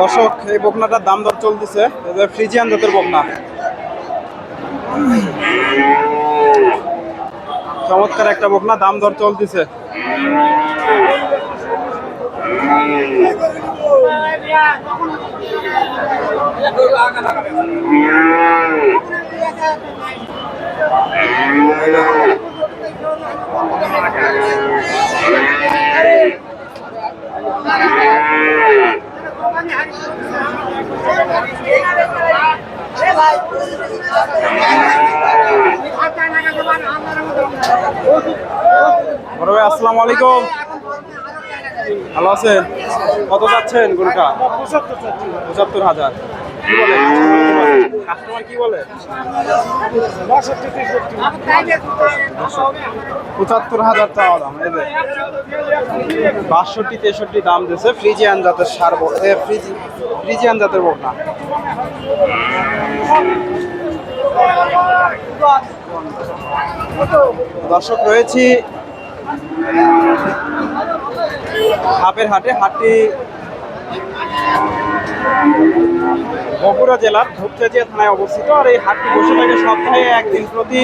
দর্শক, এই বকনাটার দাম দর চলতেছে। ফ্রিজিয়ান জাতের বকনা। চমৎকার একটা বকনা, দাম দর চলতেছে। ভাই, আসসালামু আলাইকুম। ভালো আছেন? কত যাচ্ছেন গরুটা? পঁচাত্তর হাজার। কি বলে? কি বলে? পঁচাত্তর হাজার চাওয়া দাম তেষট্টি দাম জাতের সার ফ্রিজি জাতের দর্শক, রয়েছি হাপের হাটে, হাটটি বগুড়া জেলার ধূপচাচিয়া থানায় অবস্থিত। আর এই হাটটি বসে থাকে সপ্তাহে একদিন প্রতি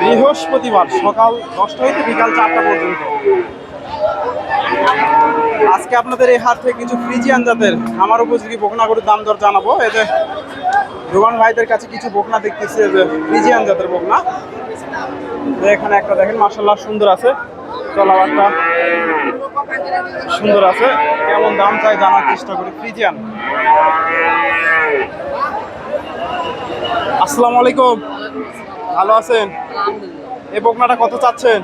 বৃহস্পতিবার সকাল দশটা হইতে বিকাল চারটা পর্যন্ত। আজকে আপনাদের এই হাট থেকে কিছু ফ্রিজিয়ান জাতের আমার উপযোগী বকনা গরুর দাম দর জানাব। এই যে রোমান ভাইদের কাছে কিছু বকনা দেখতেছি এই যে ফ্রিজিয়ান জাতের বকনা এখানে একটা দেখেন মার্শাল্লাহ সুন্দর আছে। চলাবারটা সুন্দর আছে। কেমন দাম চাই জানার চেষ্টা করি। ফ্রিজিয়ান। আসসালামু আলাইকুম। ভালো আছেন? এই বকনাটা কত চাচ্ছেন?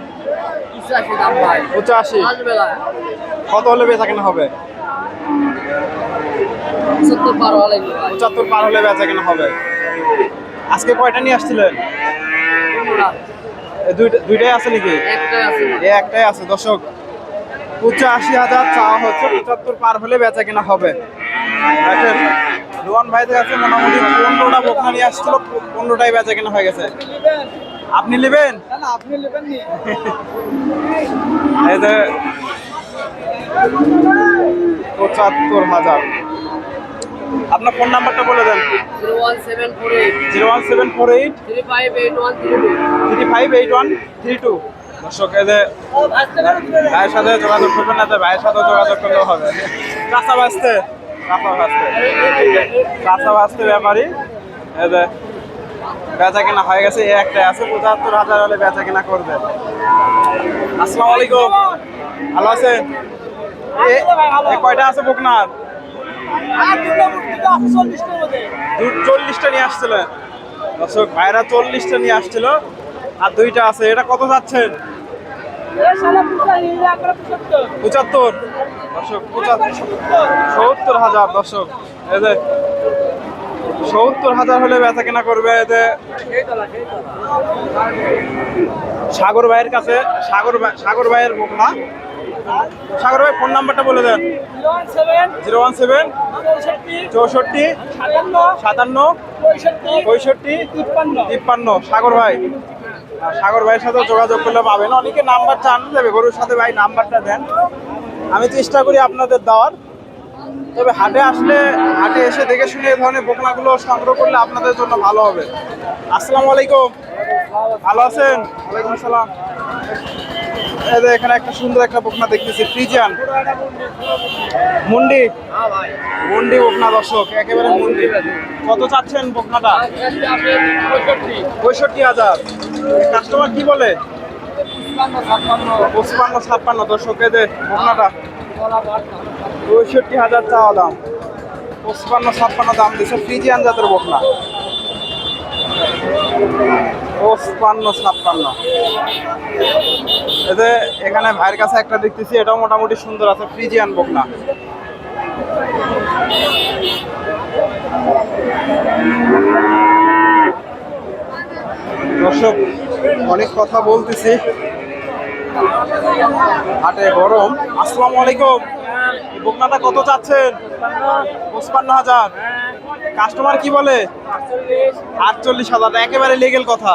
পঁচাশি কত হলে বেচা কেনা হবে? পঁচাত্তর পার হলে বেচা কেনা হবে। আজকে কয়টা নিয়ে আসছিলেন? দুইটাই আছে নাকি? এ একটাই আছে। দর্শক পঁচাশি হাজার চাওয়া হচ্ছে পঁচাত্তর পার হলে বেচা কেনা হবে। দেখেন রোহান ভাইদের কাছে মোটামুটি পনেরোটা বকনা নিয়ে আসছিল পনেরোটাই বেচা কেনা হয়ে গেছে। আপনি নেবেন? এই যে পঁচাত্তর হাজার। আপনার ফোন নাম্বারটা বলে দেন। Zero one seven four eight. Three five eight one three two. ভাইয়ের সাথে যোগাযোগ করবেন না, তো ভাইয়ের সাথে যোগাযোগ করলেও হবে। কাঁচা বাঁচতে কাঁচা বাঁচতে। কাঁচা বাঁচতে ব্যাপারই এই বেচা কেনা হয়ে গেছে, এই একটাই আছে, পঁচাত্তর হাজার হলে বেচা কেনা করবে আসসালামু আলাইকুম। ভালো আছেন? এ- এ কয়টা আছে বকনার? চল্লিশটা নিয়ে আসছিলেন দর্শক ভাইরা চল্লিশটা নিয়ে আসছিল। আর দুইটা আছে। এটা কত যাচ্ছেন? পঁচাত্তর দর্শক সত্তর হাজার দর্শক। যে সত্তর হাজার হলে বেচা কেনা করবে এতে সাগর ভাইয়ের কাছে। সাগর সাগর ভাইয়ের বকনা। সাগর ভাই ফোন নাম্বারটা বলে দেন। জিরো ওয়ান সেভেন, চৌষট্টি, সাতান্ন, পঁয়ষট্টি, তিপ্পান্ন। সাগর ভাই সাগর ভাইয়ের সাথে যোগাযোগ করলে পাবেন। অনেকে নাম্বার চান দেবে গরুর সাথে ভাই নাম্বারটা দেন। আমি চেষ্টা করি আপনাদের দেওয়ার। তবে হাটে আসলে, হাটে এসে দেখে শুনে এই ধরনের বকনাগুলো সংগ্রহ করলে আপনাদের জন্য ভালো হবে। আসসালামু আলাইকুম। ভালো আছেন? ওয়ালাইকুম আসসালাম। এখানে একটা সুন্দর একটা বকনা দেখতেছি, ফ্রিজিয়ান। মুন্ডি। মুন্ডি বকনা, দর্শক, একেবারে মুন্ডি। কত চাচ্ছেন বকনাটা? পঁয়ষট্টি হাজার। কাস্টমার কি বলে? পঁচপান্ন, ছাপ্পান্ন, দর্শক যে বকনাটা। পঁয়ষট্টি হাজার চাওয়া দাম। পঁচপান্ন, ছাপ্পান্ন দাম দিচ্ছে ফ্রিজিয়ান জাতের বকনা। এতে এখানে ভাইয়ের কাছে একটা দেখতেছি, এটাও মোটামুটি সুন্দর আছে, ফ্রিজিয়ান বকনা। দর্শক, অনেক কথা বলতেছি। হাটে গরম। আসসালামু আলাইকুম। বকনাটা কত চাচ্ছেন? পঁচপান্ন হাজার। কাস্টমার কি বলে? আটচল্লিশ হাজার, একেবারে লিগেল কথা।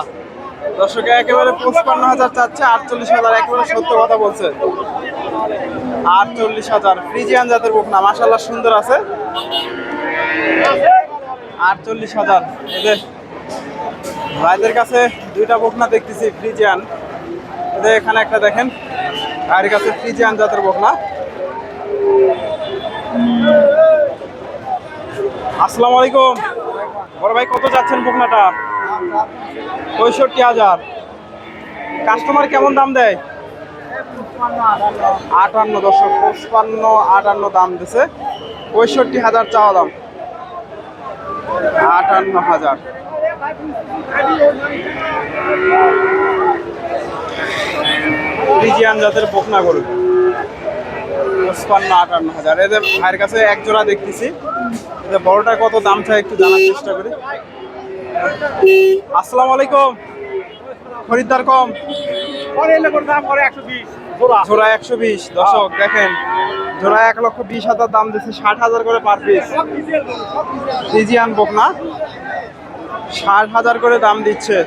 দর্শক, একেবারে পঁচপান্ন হাজার চাচ্ছে, আটচল্লিশ হাজার, একেবারে সত্য কথা বলছে। আটচল্লিশ হাজার, ফ্রিজিয়ান জাতের বকনা মাসাল্লাহ সুন্দর আছে। আটচল্লিশ হাজার এদের ভাইদের কাছে দুইটা বকনা দেখতেছি, ফ্রিজিয়ান। এদের এখানে একটা দেখেন, ভাইয়ের কাছে ফ্রিজিয়ান জাতের বকনা। আসসালামু আলাইকুম। বড় ভাই, কত যাচ্ছেন বকনাটা? পঁয়ষট্টি হাজার। কাস্টমার কেমন দাম দেয়? আটান্ন দশক পঁচপান্ন, আটান্ন দাম দিছে। পঁয়ষট্টি হাজার চাওয়া দাম। আটান্ন হাজার। ফ্রিজিয়ান জাতের বকনা গরু। পঁচপান্ন, আটান্ন হাজার। এদের ভাইয়ের কাছে এক জোড়া দেখতেছি। বড়টা কত দাম চাই একটু জানার চেষ্টা করি। আসসালামু আলাইকুম। খরিদ্দার কম। পরে একশো বিশ। দশক দেখেন, জোড়া এক লক্ষ বিশ হাজার দাম দিচ্ছে ষাট হাজার করে পার পিস। ফ্রিজিয়ান বকনা। ষাট হাজার করে দাম দিচ্ছে।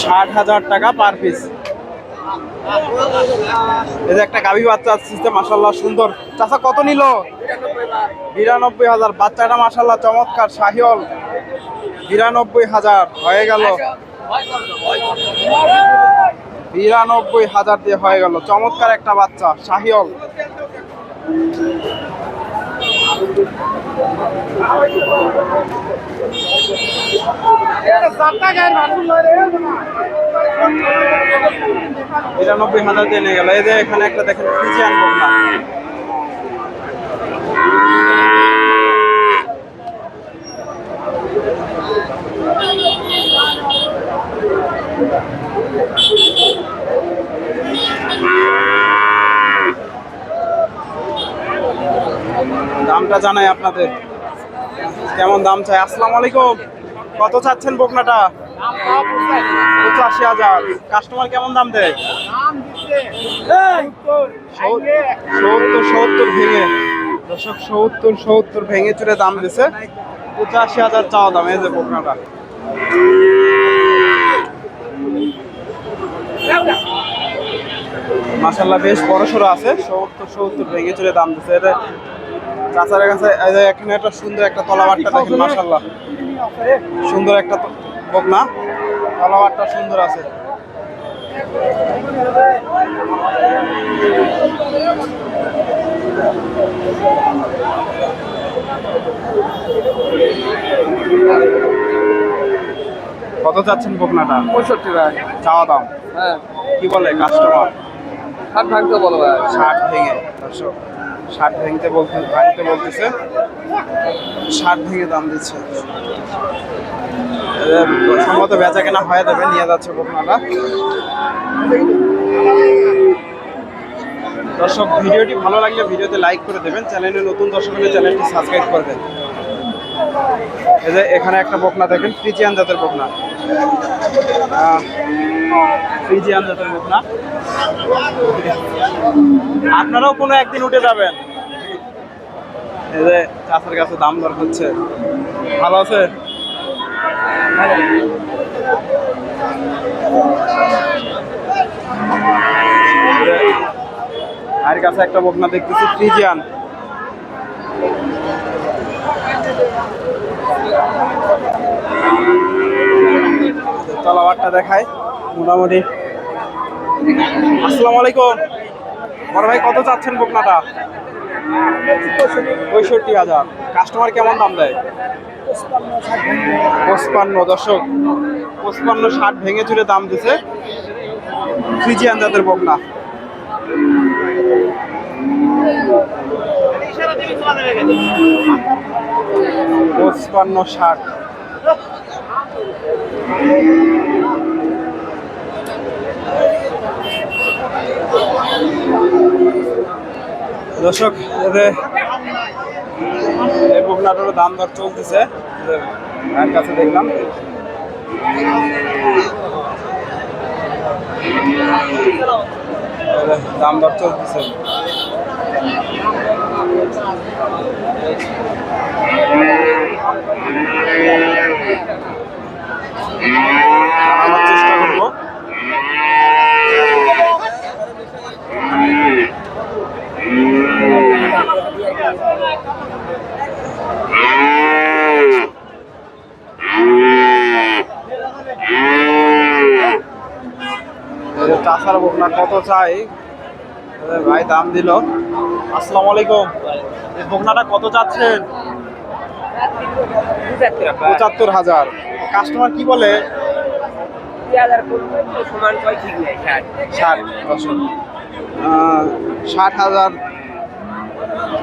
ষাট হাজার টাকা পার পিস এই একটা গাভী বাচ্চা আসছে মাসাল্লাহ সুন্দর। চাচা, কত নিল? বিরানব্বই হাজার। বাচ্চাটা মাসাল্লাহ চমৎকার শাহিওল বিরানব্বই হাজার, হয়ে গেল। বিরানব্বই হাজার দিয়ে হয়ে গেল। চমৎকার একটা বাচ্চা শাহিওল বিরানব্বই হাজার দিয়ে গেল। এই যে এখানে একটা দেখেন ফ্রিজিয়ান বকনা দামটা জানাই আপনাদের। কেমন দাম চাই? আসসালামু আলাইকুম কত চাচ্ছেন বকনাটা? পঁচাশি হাজার। কাস্টমার কেমন দাম দেয়? সত্তর সত্তর ভেঙে। দশক সত্তর সত্তর ভেঙে চুরে দাম দিছে। পঁচাশি হাজার চাওয়া দাম, এই যে বকনাটা। মাসাল্লাহ বেশ বড় সড়ো আছে। সত্তর সত্তর ভেঙে চুরে দাম দিছে। এটা কাছে এখানে একটা সুন্দর একটা তলাবারটা দেখেন সুন্দর একটা বকনা। তলাবারটা সুন্দর আছে। কত চাচ্ছেন বকনাটা? পঁয়ষট্টি ভাই। চাওয়া দাম হ্যাঁ। কি বলে কাস্টমার ষাট ভাঙতে বলো ভাই। ষাট ভেঙে দর্শক। ষাট ভেঙতে বলতে ভাঙতে বলতেছে। ষাট ভেঙে দাম দিচ্ছে। সম্ভবত বেচা কেনা হয়ে যাবে, নিয়ে যাচ্ছে বকনাটা দর্শক, ভিডিওটি ভালো লাগলে ভিডিওতে লাইক করে দেবেন। চ্যানেলে নতুন দর্শক হলে চ্যানেলটি সাবস্ক্রাইব করবেন। এই এখানে একটা বকনা দেখেন, ফ্রিজিয়ান জাতের বকনা। আপনারাও কোনো একদিন উঠে যাবেন। এই যে চাষের কাছে দাম দর হচ্ছে। ভালো আছে? আর কাছে একটা বকনা দেখতেছি, ফ্রিজিয়ান। তলাবারটা দেখায় মোটামুটি। আসসালামু আলাইকুম। বড় ভাই কত চাচ্ছেন বকনাটা? পঁয়ষট্টি হাজার। কাস্টমার কেমন দাম দেয়? পঁচপান্ন, দর্শক। পঁচপান্ন, ষাট ভেঙে চুরে দাম দিছে ফ্রিজিয়ান জাতের বকনা। পঁচপান্ন, ষাট। দর্শক এই বকনাটারও দাম দর চলতেছে। ভাইয়ের কাছে দেখলাম। দাম দর চলতেছে। জানানোর চেষ্টা করব এই যে চাষার বকনা কত চাই? ভাই দাম দিল। আসসালামু আলাইকুম। এই বকনাটা কত চাচ্ছেন? পঁচাত্তর হাজার। কাস্টমার কি বলে? ষাট হাজার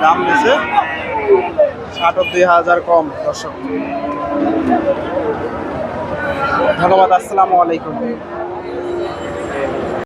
দাম নিয়েছে ষাট অব্দি হাজার কম দর্শক। ধন্যবাদ আসসালামু আলাইকুম।